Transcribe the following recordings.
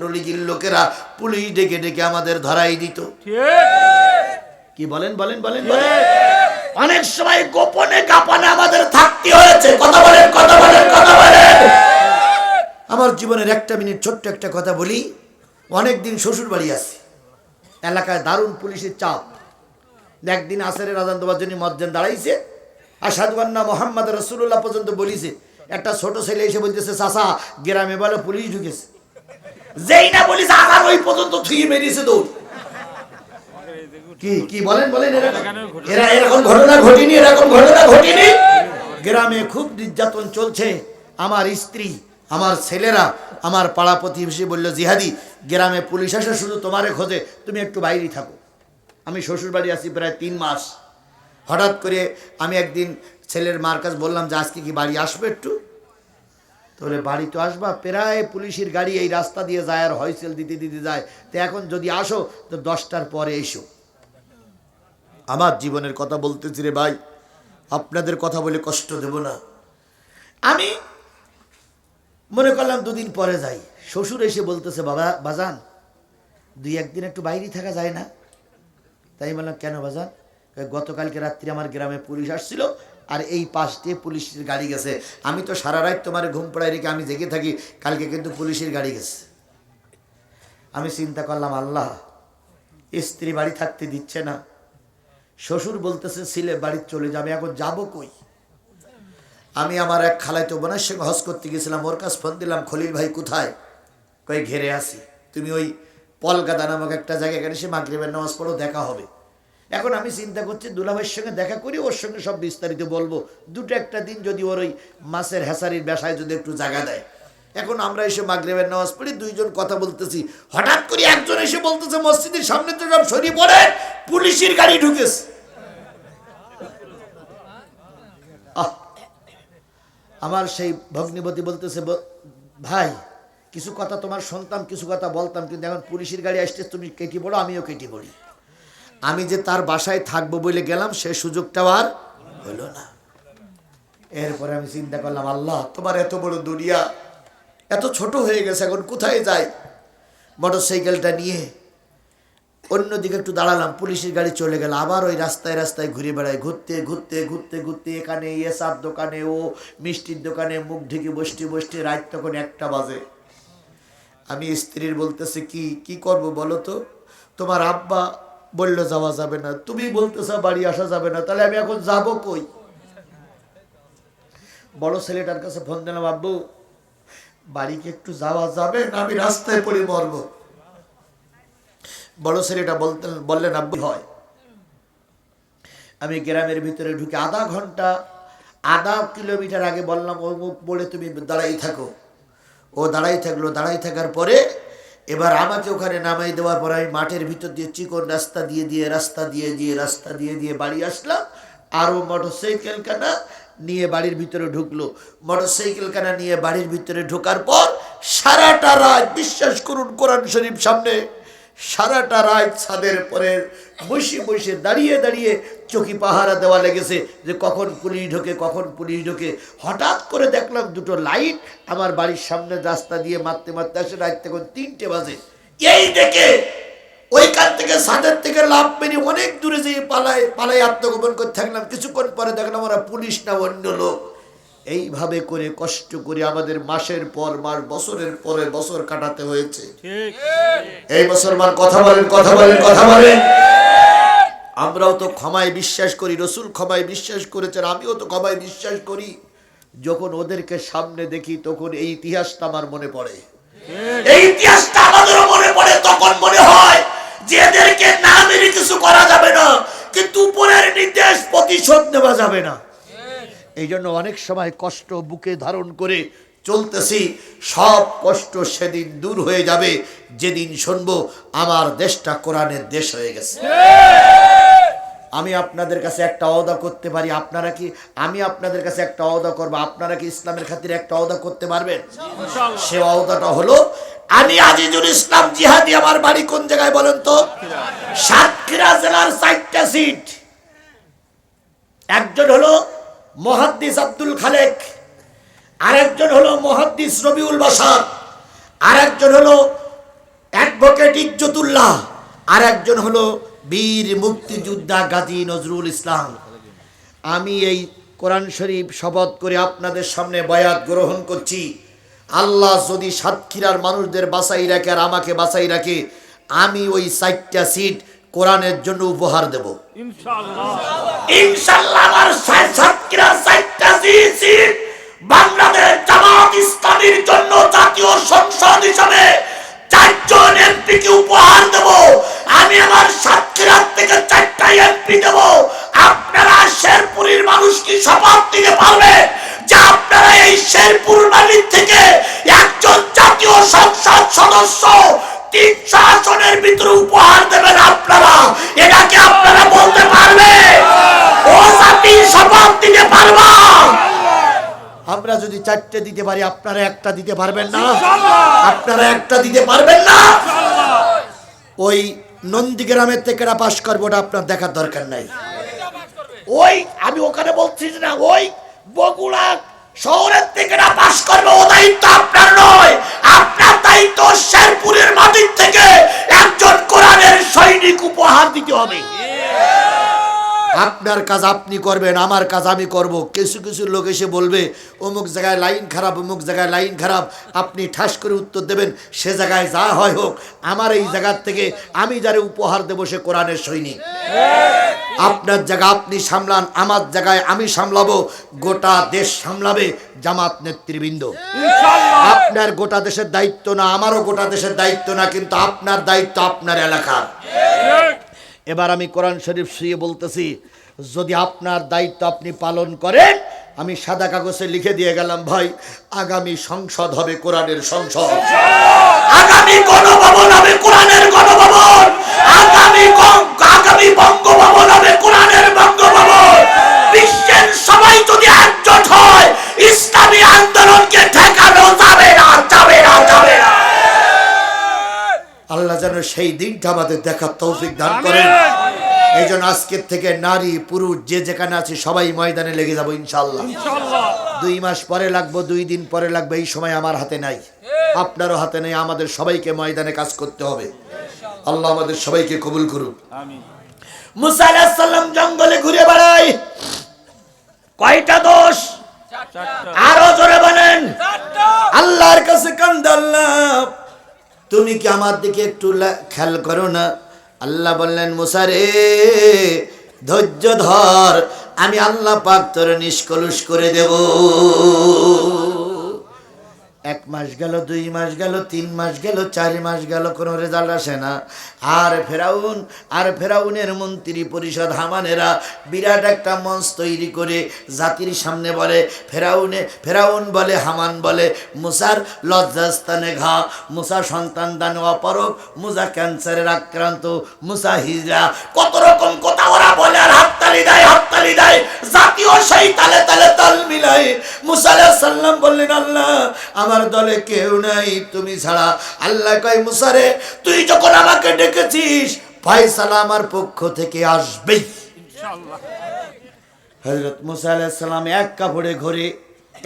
ছাত্রলীগের লোকেরা পুলিশ ডেকে ডেকে আমাদের ধরাই দিত। কি বলেন বলেন বলেন অনেক সময় গোপনে কাপনে আমাদের থাকতে হয়েছে। কথা বলেন কথা বলেন কথা বলেন। আমার জীবনের একটা মিনিট ছোট্ট একটা কথা বলি। অনেক দিন শ্বশুর বাড়ি আছে। এলাকায় দারুণ পুলিশের চাপ। একদিন আসরের আজান দেওয়ার জন্য মজ্জেন দাঁড়াইছে। আর সাধুবান্না মোহাম্মদ রসুল্লাহ পর্যন্ত বলিছে একটা ছোট ছেলে এসে বলতেছে চাষা গ্রামে বলে পুলিশ ঢুকেছে। যেই না বলিস আবার ওই পর্যন্ত থুয়ে মেরিয়েছে দৌড়। কি কি বলেন বলেন, এরা এরকম ঘটনা ঘটেনি, এরকম ঘটনা ঘটেনি। গ্রামে খুব নির্যাতন চলছে। আমার স্ত্রী, আমার ছেলেরা, আমার পাড়া প্রতিবেশী বলল, জিহাদি, গ্রামে পুলিশ আসে শুধু তোমারে খোঁজে, তুমি একটু বাইরে থাকো। আমি শ্বশুর বাড়ি আছি প্রায় তিন মাস। হঠাৎ করে আমি একদিন ছেলের মার কাছে বললাম যে, আজকে কি বাড়ি আসবে একটু? তাহলে বাড়ি তো আসবা, প্রায় পুলিশের গাড়ি এই রাস্তা দিয়ে যায় আর হয়সেল দিতে দিতে যায়। তো এখন যদি আসো, তো দশটার পরে এসো। আমার জীবনের কথা বলতেছি রে ভাই, আপনাদের কথা বলে কষ্ট দেব না। আমি মনে করলাম দুদিন পরে যাই। শ্বশুর এসে বলতেছে, বাবা, বাজান, দুই একদিন একটু বাইরে থাকা যায় না? তাই বললাম, কেন বাজান? গতকালকে রাত্রি আমার গ্রামে পুলিশ আসছিল আর এই পাশ দিয়ে পুলিশের গাড়ি গেছে। আমি তো সারা রাত তোমার ঘুম পড়ায় রেখে আমি জেগে থাকি, কালকে কিন্তু পুলিশের গাড়ি গেছে। আমি চিন্তা করলাম, আল্লাহ, স্ত্রী বাড়ি থাকতে দিচ্ছে না। শ্বশুর বলতেছে, ছিলে বাড়ি চলে যাবে, এখন যাব কই? আমি আমার এক খালাইতো বোনের সঙ্গে হজ করতে গেছিলাম, ওর কাছে ফোন দিলাম, খলিল ভাই কোথায়? কই, ঘেরে আসি তুমি ওই পলকাতা নামক একটা জায়গায় সে মাগরিবের নামাজ পড়ো, দেখা হবে। এখন আমি চিন্তা করছি দুলাভাইয়ের সঙ্গে দেখা করি, ওর সঙ্গে সব বিস্তারিত বলব। দুটো একটা দিন যদি ওর ওই মাছের হেসারির বেসায় যদি একটু জায়গা দেয়। এখন আমরা এসে মাগরিবের নামাজ পড়ি, দুইজন কথা বলতেছি। হঠাৎ করে একজন এসে বলতেছে, মসজিদের সামনে তো সব সরিয়ে পড়ে, পুলিশের গাড়ি ঢুকেছে। আমার সেই ভগ্নিপতি বলতেছে ভাই, কিছু কথা তোমার শুনতাম, কিছু কথা বলতাম, কিন্তু এখন পুলিশের গাড়ি আসতে তুমি কেটে পড়ো, আমিও কেটে পড়ি। আমি যে তার বাসায় থাকব বলে গেলাম, সে সুযোগটাও আর হলো না। এরপরে আমি চিন্তা করলাম, আল্লাহ, তোমার এত বড় দুনিয়া, এত ছোট হয়ে গেছে, এখন কোথায় যাই মোটর সাইকেলটা নিয়ে অন্যদিকে একটু দাঁড়ালাম, পুলিশের গাড়ি চলে গেল, আবার ওই রাস্তায় রাস্তায় ঘুরে বেড়ায় ঘুরতে ঘুরতে ঘুরতে ঘুরতে এখানে এসার দোকানে, ও মিষ্টির দোকানে মুখ ঢেকে বসতে বসতে রাত তখন একটা বাজে। আমি স্ত্রীর বলতেছে, কি কি করব বলো তো? তোমার আব্বা বলল, যাওয়া যাবে না। তুমি বলতেছো বাড়ি আসা যাবে না, তাহলে আমি এখন যাব কই? বড় ছেলেটার কাছে ফোন দিলাম, আব্বু, বাড়ি কি একটু যাওয়া যাবে না আমি রাস্তায় পড়ে মরবো? বড় ছেলেটা বলতেন, বললেন, আব্বু, হয়। আমি গ্রামের ভিতরে ঢুকে আধা ঘণ্টা, আধা কিলোমিটার আগে বললাম ও মুখ পড়ে তুমি দাঁড়াই থাকো। ও দাঁড়াই থাকল, দাঁড়াই থাকার পরে এবার আমাকে ওখানে নামাই দেওয়ার পর আমি মাঠের ভিতর দিয়ে চিকন রাস্তা দিয়ে দিয়ে, রাস্তা দিয়ে দিয়ে, রাস্তা দিয়ে দিয়ে বাড়ি আসলাম। আরও ও মোটর সাইকেল কানা নিয়ে বাড়ির ভিতরে ঢুকলো। মোটর সাইকেল কানা নিয়ে বাড়ির ভিতরে ঢোকার পর সারাটা রাত, বিশ্বাস করুন কোরআন শরীফ সামনে সারাটা রাত ছাদের পরে বসে বসে দাঁড়িয়ে দাঁড়িয়ে চকি পাহারা দেওয়া লেগেছে যে কখন পুলিশ ঢোকে, কখন পুলিশ ঢোকে। হঠাৎ করে দেখলাম দুটো লাইট আমার বাড়ির সামনে রাস্তা দিয়ে মারতে মারতে আসে, রাত তখন তিনটে বাজে। এই দেখে ওইখান থেকে ছাদের থেকে লাভ মেরে অনেক দূরে যেয়ে পালায় পালায় আত্মগোপন করে থাকলাম। কিছুক্ষণ পরে দেখলাম ওরা পুলিশ না, অন্য লোক। এইভাবে করে কষ্ট করে আমাদের মাসের পর মাস বছরের পরে বছর কাটাতে হয়েছে। এই মুসলমান কথা বলেন কথা বলেন কথা বলেন। আমরাও তো ক্ষমায় বিশ্বাস করি রসুল ক্ষমায় বিশ্বাস করেছেন আমিও তো ক্ষমায় বিশ্বাস করি। যখন ওদেরকে সামনে দেখি তখন এই ইতিহাসটা আমার মনে পড়ে। এই ইতিহাসটা আমাদেরও মনে পড়ে তখন মনে হয় যে এদেরকে না মেরে কিছু করা যাবে না কিন্তু উপরের নির্দেশ প্রতিশোধ নেওয়া যাবে না। এই জন্য অনেক সময় কষ্ট বুকে ধারণ করে চলতেছি। সব কষ্ট সেদিন দূর হয়ে যাবে। যেদিন শুনব, আমার দেশটা কোরআনের দেশ হয়ে গেছে। আমি আপনাদের কাছে একটা অদা করতে পারি। আপনারা কি, আমি আপনাদের কাছে একটা অদা করব? আপনারা কি ইসলামের খাতিরে একটা অদা করতে পারবেন? সে অদাটা হলো, আমি আজিজুল ইসলাম জিহাদি, আমার বাড়ি কোন জায়গায় বলেন তো? সাতক্ষীরা জেলার চারটা সিট। একজন হলো মহাদ্দিস আব্দুল খালেক। আরেকজন হলো মহাদ্দিস রবিউল বাসার আরেকজন হলো অ্যাডভোকেট ইজ্জতুল্লাহ। আর একজন হলো বীর মুক্তিযোদ্ধা গাজী নজরুল ইসলাম। আমি এই কোরআন শরীফ শপথ করে আপনাদের সামনে বয়াত গ্রহণ করছি। আল্লাহ যদি সাতক্ষীরার মানুষদের বাঁচাই রাখে আর আমাকে বাঁচাই রাখে, আমি ওই চারটা সিট কোরআনের জন্য উপহার দেব। ইনশাল্লাহ আমার সাত- চারটা সিট বাংলাদেশ জামাত ইসলামীর জন্য জাতীয় সংসদ হিসাবে চারজন এমপিকে উপহার দেব। আমি আমার সাতক্ষীরার থেকে চারটা এমপি দেব। আপনারা শেরপুরের মানুষ কি শপথ দিতে পারবে যে আপনারা এই শেরপুর মালিক থেকে একজন জাতীয় সংসদ সদস্য ভিতরে উপহার দেবেন আপনারা। এটাকে আপনারা বলতে আমরা যদি চারটে দিতে পারি, আপনারা একটা দিতে পারবেন না? আপনারা একটা দিতে পারবেন না? ওই নন্দীগ্রামের থেকে পাশ করব, ওটা আপনার দেখার দরকার নাই। ওই, আমি ওখানে বলছি না, ওই বগুড়া শহরের থেকে পাশ করবে, ও দায়িত্ব আপনার নয় আপনার দায়িত্ব শেরপুরের মাটির থেকে একজন কোরআনের সৈনিক উপহার দিতে হবে। আপনার কাজ আপনি করবেন, আমার কাজ আমি করব। কিছু কিছু লোক এসে বলবে, অমুক জায়গায় লাইন খারাপ, অমুক জায়গায় লাইন খারাপ, আপনি ঠাস করে উত্তর দেবেন, সে জায়গায় যা হয় হোক, আমার এই জায়গার থেকে আমি যারে উপহার দেবো সে কোরআনের সৈনিক। আপনার জায়গা আপনি সামলান, আমার জায়গায় আমি সামলাবো, গোটা দেশ সামলাবে জামাত নেতৃবৃন্দ। আপনার গোটা দেশের দায়িত্ব না, আমারও গোটা দেশের দায়িত্ব না, কিন্তু আপনার দায়িত্ব আপনার এলাকার। এবার আমি কোরআন শরীফ শুয়ে বলতেছি, যদি আপনার দায়িত্ব আপনি পালন করেন, আমি সাদা কাগজে লিখে দিয়ে গেলাম, ভাই, আগামী সংসদ হবে কোরআনের সংসদ। আগামী গণভবন হবে কোরআনের গণভবন। আগামী আগামী বঙ্গভবন হবে কোরআনের সেই দিনটা আমাদের দেখার তৌফিক দান করেন। এই জন্য আজকের থেকে নারী পুরুষ যে যেখানে আছে সবাই ময়দানে লেগে যাব ইনশাল্লাহ দুই মাস পরে লাগবো দুই দিন পরে লাগবে এই সময় আমার হাতে নাই। আপনারও হাতে নেই আমাদের সবাইকে ময়দানে কাজ করতে হবে। আল্লাহ আমাদের সবাইকে কবুল করুক। মুসা জঙ্গলে ঘুরে বেড়ায়। কয়টা দোষ? আরও জোরে বলেন। আল্লাহর কাছে কান্দাল্লাহ তুমি কি আমার দিকে একটু খেয়াল করো না? আল্লাহ বললেন মুসারে ধৈর্য ধর, আমি আল্লাহ পাক তোর নিষ্কলুষ করে দেব। এক মাস গেল, দুই মাস গেল, তিন মাস গেল, চার মাস গেল, কোনো রেজাল্ট আসে না। আর ফেরাউন, আর ফেরাউনের মন্ত্রী পরিষদ হামানেরা বিরাট একটা মঞ্চ তৈরি করে জাতির সামনে বলে, ফেরাউনে, ফেরাউন বলে, হামান বলে, মুসার লজ্জাস্থানে ঘা, মুসা সন্তান দান অপরক মুসা ক্যান্সারের আক্রান্ত, মুসা হিজরা কত রকম কথা ওরা বলে আর হাততালি দেয় হাততালি দেয়। জাতীয় সেই তালে তালে তাল মিলাই মুসা আলাইহিস সাল্লাম বললেন, আল্লাহ, আমার দলে কেউ নাই, তুমি ছাড়া। আল্লাহ কয় মুসারে তুই যখন আমাকে ডেকেছিস, ফয়সালা আমার পক্ষ থেকে আসবেই। হজরত মুসা আলাইহিস সালাম এক কাপড়ে ঘুরে,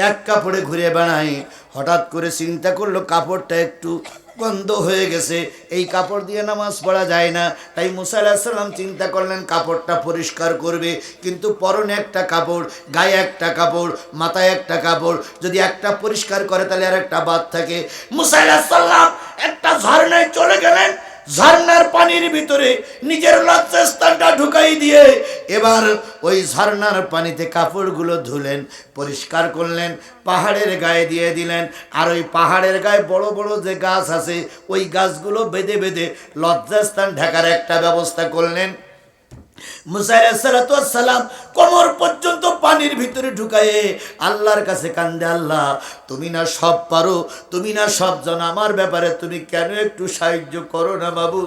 এক কাপড়ে ঘুরে বেড়ায়। হঠাৎ করে চিন্তা করল, কাপড়টা একটু বন্ধ হয়ে গেছে। এই কাপড় দিয়ে নামাজ পড়া যায় না। তাই মুসা আলাহিসাল্লাম চিন্তা করলেন, কাপড়টা পরিষ্কার করবে। কিন্তু পরনে একটা কাপড়, গায়ে একটা কাপড়, মাথায় একটা কাপড়, যদি একটা পরিষ্কার করে, তাহলে আর একটা বাদ থাকে। মুসা আলাহিসাল্লাম একটা ঝর্ণায় চলে গেলেন। ঝর্ণার পানির ভিতরে নিজের লজ্জাস্থানটা ঢুকাই দিয়ে এবার ওই ঝর্ণার পানিতে কাপড়গুলো ধুলেন, পরিষ্কার করলেন, পাহাড়ের গায়ে দিয়ে দিলেন। আর ওই পাহাড়ের গায়ে বড় বড় যে গাছ আছে, ওই গাছগুলো বেঁধে বেঁধে লজ্জাস্থান ঢাকার একটা ব্যবস্থা করলেন। মুসাইসালাম কোমর পর্যন্ত পানির ভিতরে ঢুকায়ে আল্লাহর কাছে কান্দে, আল্লাহ, তুমি না সব পারো, তুমি না সব জানো। আমার ব্যাপারে তুমি কেন একটু সাহায্য করো না বাবু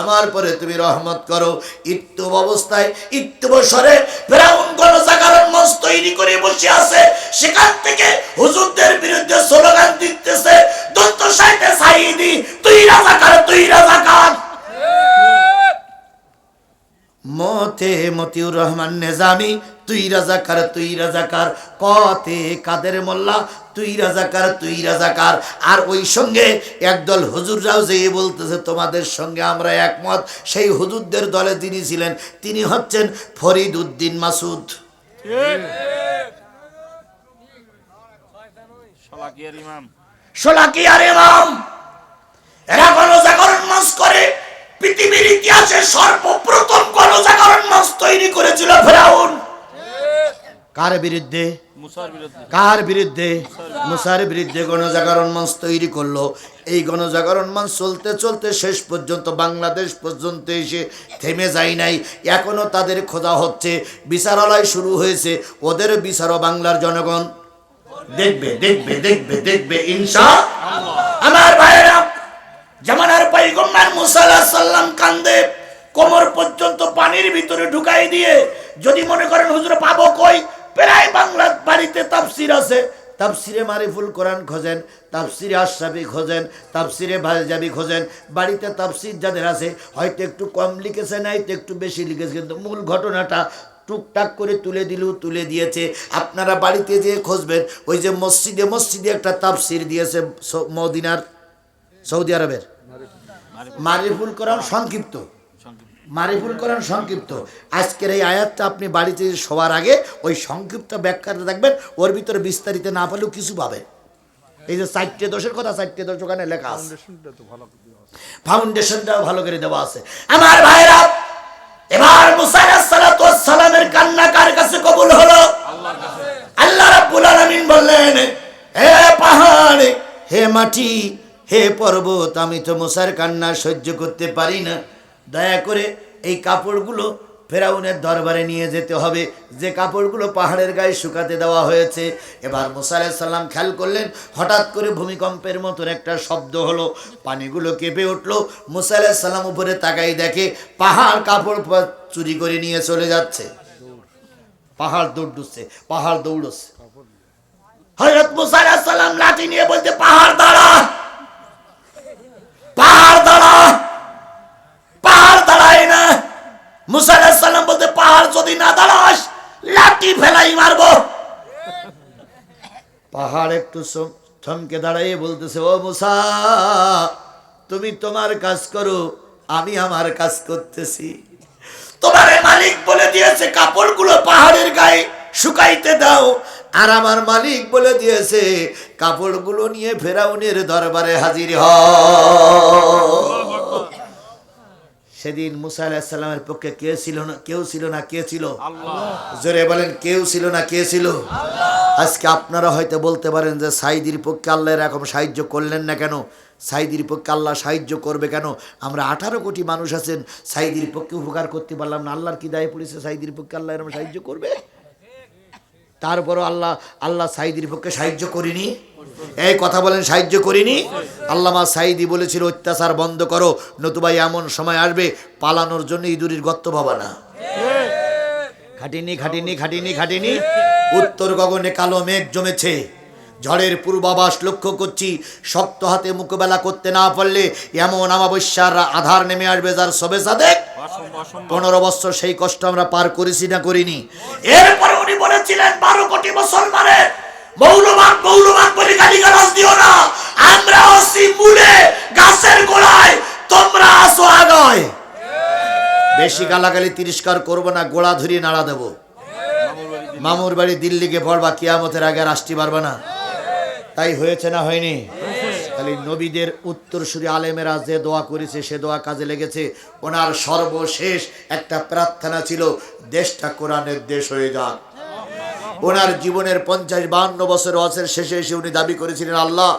আমার পরে তুমি রহমত করো। ইত্যব অবস্থায় ইত্যব স্বরে ফেরাউন গণজাগরণ মঞ্চ তৈরি করে বসে আছে। সেখান থেকে হুজুরদের বিরুদ্ধে স্লোগান দিতেছে, দন্ত সাইতে সাইদি, তুই রাজাকার তুই রাজাকার। মতে মতিউর রহমান নেজামি? তুই রাজাকার তুই রাজাকার। কতে কাদের মোল্লা? তুই রাজাকার তুই রাজাকার। আর ওই সঙ্গে একদল হুজুররাও যে বলতেছে তোমাদের সঙ্গে আমরা একমত। সেই হুজুরদের দলে তিনি ছিলেন তিনি হচ্ছেন ফরিদ উদ্দিন মাসুদ। শলাকিয়ার ইমাম। সোলাকিয়ার ইমাম! এরা করে পৃথিবীর ইতিহাসে সর্বপ্রথম গণজাগরণ মঞ্চ তৈরি করেছিল ফেরাউন। কার বিরুদ্ধে? কার বিরুদ্ধে? মুসার বিরুদ্ধে গণজাগরণ মঞ্চ তৈরি করল। এই গণজাগরণ মঞ্চ চলতে চলতে শেষ পর্যন্ত বাংলাদেশ পর্যন্ত এসে থেমে যায় নাই। এখনও তাদের খোঁজা হচ্ছে। বিচারালয় শুরু হয়েছে। ওদের বিচারও বাংলার জনগণ। দেখবে দেখবে দেখবে দেখবে ইনশা আমার ভাইয়েরা জামানার পাইগম্বার মুসা আলাইহিস সাল্লাম কান্দে, কোমর পর্যন্ত পানির ভিতরে ঢুকাই দিয়ে, যদি মনে করেন হুজুর পাবো কই? প্রায় বাংলার বাড়িতে তাফসির আছে। তাফসিরে মারিফুল কোরআন খোঁজেন, তাফসিরে আশরাফি খোঁজেন, তাফসিরে ভাজাবি খোঁজেন। বাড়িতে তাফসির যাদের আছে, হয়তো একটু কম লিখেছে, নাই তো একটু বেশি লিখেছে, কিন্তু মূল ঘটনাটা টুকটাক করে তুলে দিলেও তুলে দিয়েছে। আপনারা বাড়িতে যেয়ে খুঁজবেন, ওই যে মসজিদে মসজিদে একটা তাফসির দিয়েছে মদিনার সৌদি আরবের। মারিফুল কোরআন সংক্ষিপ্ত। মারিফুল কোরআন সংক্ষিপ্ত। আজকের এই আয়াতটা আপনি বাড়িতে শোয়ার আগে ওই সংক্ষিপ্ত ব্যাখ্যাটা দেখবেন, ওর ভিতরে বিস্তারিত না পেলেও কিছু পাবেন। এই যে চারটে দোষের কথা, চারটে দোষ ওখানে লেখা আছে। ফাউন্ডেশনটাও ভালো করে দেওয়া আছে। আমার ভাইরা, এবার সালামের কান্না কার কাছে কবুল হলো? আল্লাহ রাব্বুল আলামিন বললেন, হে পাহাড়, হে মাটি হে পর্বত, আমি তো মুসার কান্না সহ্য করতে পারি না। দয়া করে এই কাপড়গুলো ফেরাউনের দরবারে নিয়ে যেতে হবে। যে কাপড়গুলো পাহাড়ের গায়ে শুকাতে দেওয়া হয়েছে। এবার মুসা আলাইহিস সালাম খেয়াল করলেন, হঠাৎ করে ভূমিকম্পের মতন একটা শব্দ হলো। পানিগুলো কেঁপে উঠল। মুসা আলাইহিস সালাম উপরে তাকাই দেখে পাহাড় কাপড় চুরি করে নিয়ে চলে যাচ্ছে। পাহাড় দৌড়ছে পাহাড় দৌড়ছে। হযরত মুসা আলাইহিস সালাম লাঠি নিয়ে বলতে পাহাড় দাঁড়া! পাহাড় একটু দাঁড়াইয়ে বলতেছে, ও তুমি তোমার কাজ করো, আমি আমার কাজ করতেছি। তোমার মালিক বলে দিয়েছে, কাপড়গুলো পাহাড়ের গায়ে শুকাইতে দাও আর আমার মালিক বলে দিয়েছে কাপড়গুলো নিয়ে ফেরাউনের দরবারে হাজির হ। সেদিন মুসা আলাহিসাল্লামের পক্ষে কে ছিল না কেউ ছিল না কে ছিল? জোরে বলেন কেউ ছিল না কে ছিল? আজকে আপনারা হয়তো বলতে পারেন যে সাইদির পক্ষে আল্লাহ এরকম সাহায্য করলেন না কেন? সাইদির পক্ষে আল্লাহ সাহায্য করবে কেন? আমরা আঠারো কোটি মানুষ আছেন সাইদির পক্ষে উপকার করতে পারলাম না। আল্লাহর কি দায় পড়েছে সাইদির পক্ষে আল্লাহ এরকম সাহায্য করবে? তারপরও আল্লাহ আল্লাহ সাইদির পক্ষে সাহায্য করিনি। এই কথা বলেন, সাহায্য করিনি? আল্লামা সাইদি বলেছিল, অত্যাচার বন্ধ করো, নতুবা এমন সময় আসবে, পালানোর জন্য ইঁদুরির গর্ত ভাবা না। খাটিনি খাটিনি খাটিনি খাটিনি। উত্তর গগনে কালো মেঘ জমেছে। ঝড়ের পূর্বাভাস লক্ষ্য করছি, শক্ত হাতে মোকাবেলা করতে না পারলে এমন আমাবস্যার আধার নেমে আসবে, যার সবে সাদেক পনেরো বছর সেই কষ্ট আমরা পার করেছি না করিনি। এরপরে উনি বলেছিলেন বারো কোটি মুসলমানের মৌলবাদ মৌলবাদ বলে গালিগালাজ দিও না। আমরা আছি মূলে গাছের গোড়ায় তোমরা আসো আগায়। বেশি গালাগালি তিরস্কার করব না গোড়া ধরিয়ে নাড়া দেবো। মামুর বাড়ি দিল্লিকে পড়বা কিয়ামতের আগে আসতে পারবে না। তাই হয়েছে না হয়নি? খালি নবীদের উত্তরসূরি আলেমেরা যে দোয়া করেছে, সে দোয়া কাজে লেগেছে। ওনার সর্বশেষ একটা প্রার্থনা ছিল, দেশটা কোরআনের দেশ হয়ে যাক। ওনার জীবনের পঞ্চাশ বাহান্ন বছর বছর শেষে এসে উনি দাবি করেছিলেন, আল্লাহ